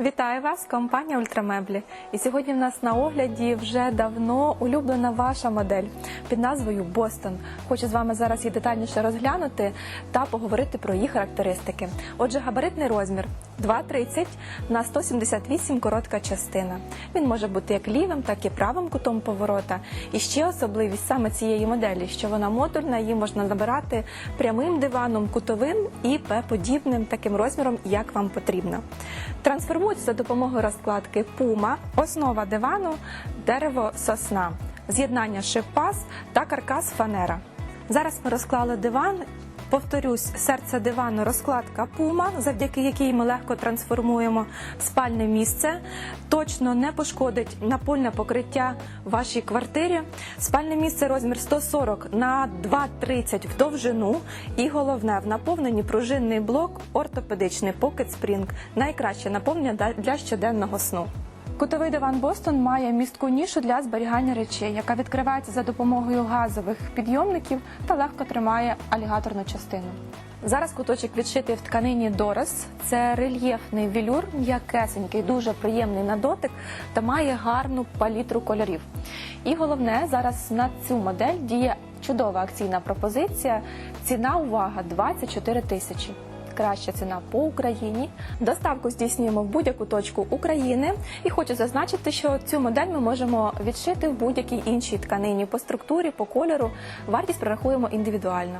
Вітаю вас, компанія Ультрамеблі. І сьогодні в нас на огляді вже давно улюблена ваша модель під назвою Бостон. Хочу з вами зараз її детальніше розглянути та поговорити про її характеристики. Отже, габаритний розмір 2,30 на 178 коротка частина. Він може бути як лівим, так і правим кутом поворота. І ще особливість саме цієї моделі, що вона модульна, її можна забирати прямим диваном, кутовим і П-подібним таким розміром, як вам потрібно. Трансформується за допомогою розкладки пума, основа дивану, дерево сосна, з'єднання шипас та каркас фанера. Зараз ми розклали диван. Повторюсь, серце дивану розкладка Puma, завдяки якій ми легко трансформуємо спальне місце. Точно не пошкодить напольне покриття в вашій квартирі. Спальне місце розмір 140 на 2,30 в довжину. І головне, в наповненні пружинний блок ортопедичний Pocket Spring. Найкраще наповнення для щоденного сну. Кутовий диван Бостон має містку нішу для зберігання речей, яка відкривається за допомогою газових підйомників та легко тримає алігаторну частину. Зараз куточок відшитий в тканині Дорос. Це рельєфний велюр, м'якесенький, дуже приємний на дотик та має гарну палітру кольорів. І головне, зараз на цю модель діє чудова акційна пропозиція. Ціна увага 24 тисячі краща ціна по Україні. Доставку здійснюємо в будь-яку точку України. І хочу зазначити, що цю модель ми можемо відшити в будь-якій іншій тканині по структурі, по кольору. Вартість прорахуємо індивідуально.